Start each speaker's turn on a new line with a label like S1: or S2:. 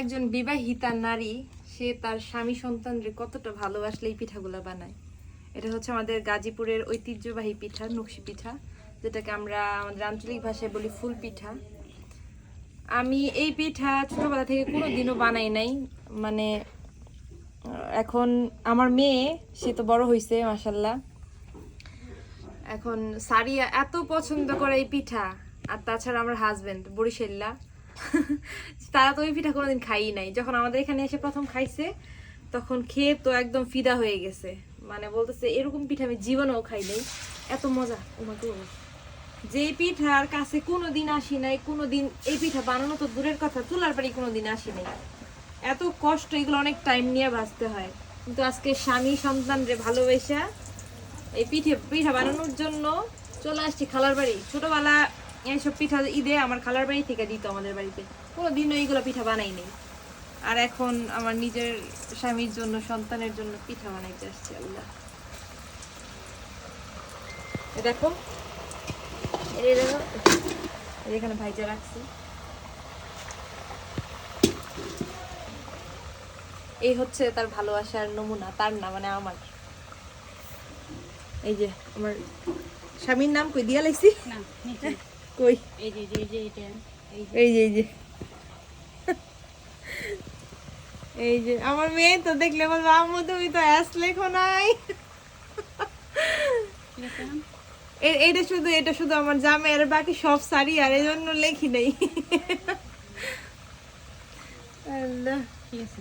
S1: একজন বিবাহিতা নারী, সে তার স্বামী সন্তানরে কতটা ভালোবাসলে এই পিঠাগুলো বানায়। এটা হচ্ছে আমাদের গাজীপুরের ঐতিহ্যবাহী পিঠা, নকশি পিঠা, যেটাকে আমরা আমাদের আঞ্চলিক ভাষায় বলি ফুল পিঠা। আমি এই পিঠা ছোটবেলা থেকে কোনো দিনও বানাই নাই। মানে এখন আমার মেয়ে, সে তো বড় হয়েছে মাসাল্লাহ এখন সারিয়া এত পছন্দ করে এই পিঠা, আর তাছাড়া আমার হাজবেন্ড বরিশাল্লা। তারা তো ওই পিঠা কোনোদিন খাই নাই। যখন আমাদের এখানে এসে প্রথম খাইছে, তখন খেয়ে তো একদম ফিদা হয়ে গেছে। মানে বলতেছে, এরকম পিঠা আমি জীবনেও খাই নাই। এত মজা। ওমাকে যে পিঠার কাছে কোনো দিন আসি নাই কোনো দিন এই পিঠা বানানো তো দূরের কথা, চুলার বাড়ি কোনো দিন আসি নাই। এত কষ্ট, এগুলো অনেক টাইম নিয়ে ভাজতে হয়। কিন্তু আজকে স্বামী সন্তান রে ভালোবেসা, এই পিঠে, পিঠা বানানোর জন্য চলে আসছি খালার বাড়ি। ছোটবেলা এইসব পিঠা ঈদে আমার খালার বাড়ি থেকে দিত আমাদের বাড়িতে। কোনো দিনও এইগুলো পিঠা বানাই নেই। আর এখন আমার নিজের স্বামীর জন্য, সন্তানের জন্য পিঠা বানাইতে আসছি, আল্লাহ। দেখো। দেখো। এখানে ভাইজা রাখছি। এই হচ্ছে তার ভালোবাসার নমুনা, তার না মানে আমার। এই যে, আমার স্বামীর নাম কই? দিয়া লাইছি?
S2: না
S1: কই?
S2: এই যে এই যে
S1: এই যে এই যে। এই যে আমার মেয়ে তো দেখলে বলব আম্মু তুমি তো অ্যাস লেখো নাই।
S2: এরকম
S1: এ- এইটা শুধু এটা শুধু আমার জামে আর বাকি সব সারি আর এই জন্য লেখি নেই। আল্লাহ
S2: ঠিক আছে?